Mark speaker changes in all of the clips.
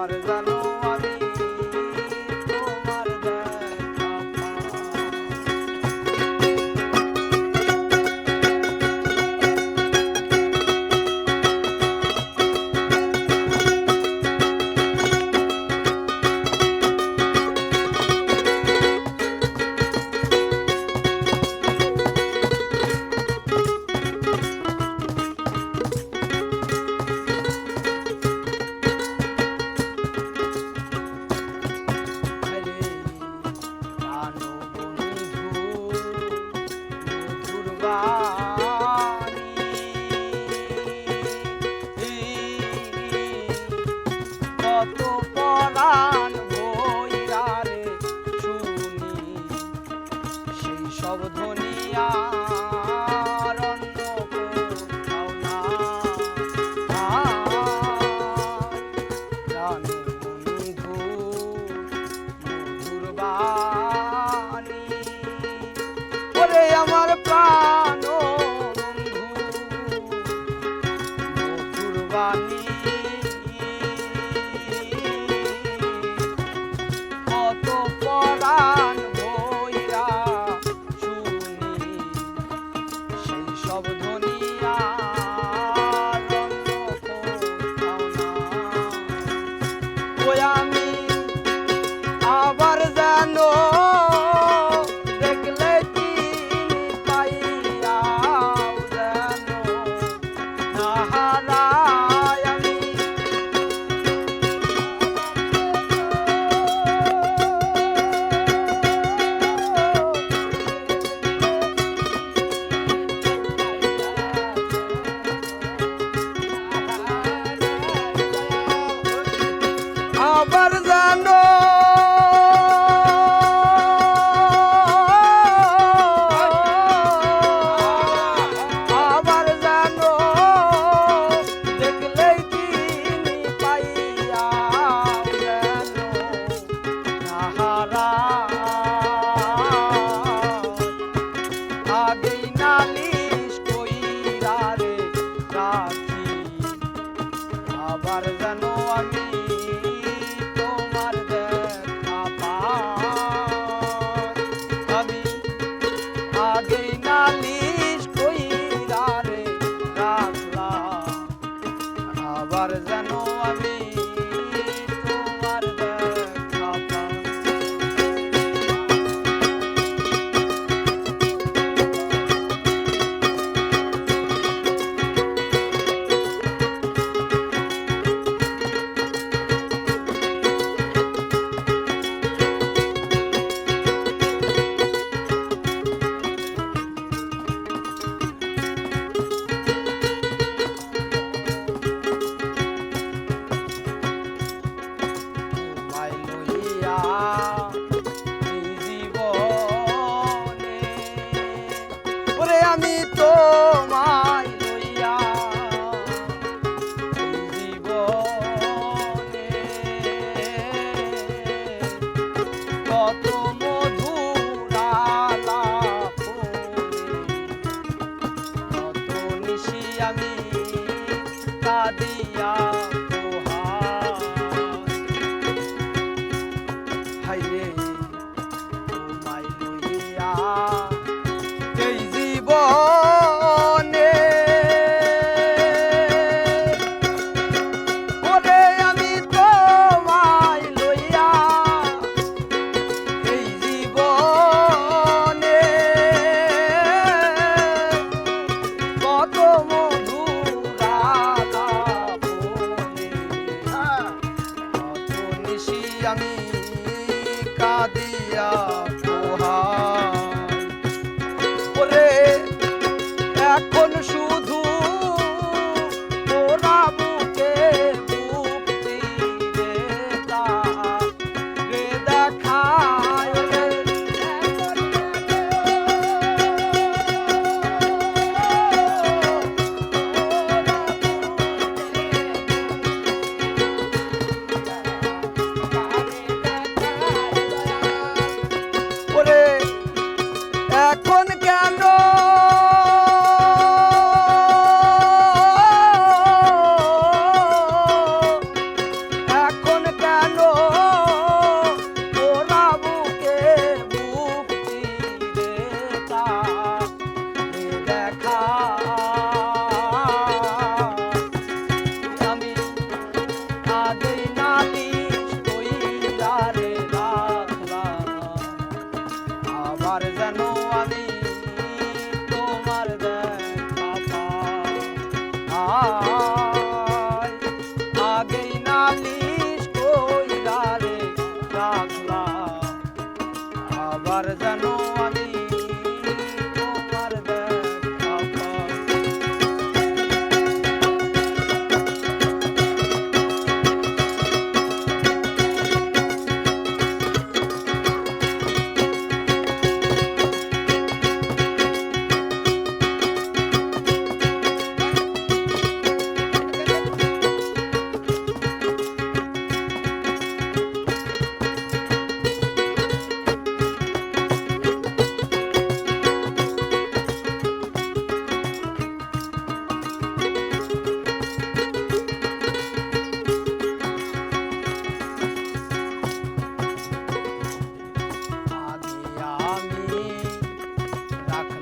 Speaker 1: amores da noche. वा তোমায় লইয়া জীবনে। আমি কাঁদি What is artisanal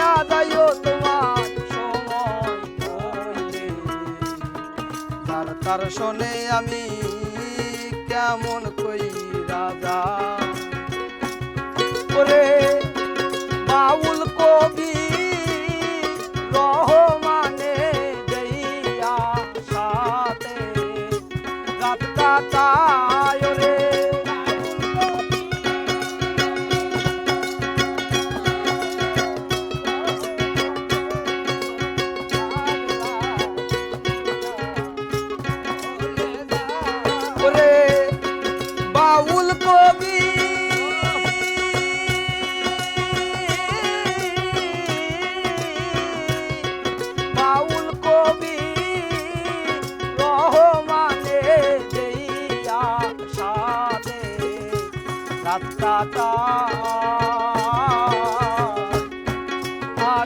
Speaker 1: হইলে তার শোনে আমি কেমন কই রাজা ওরে বাউল কবি রহমানে দেইয়া সাথে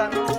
Speaker 1: আবার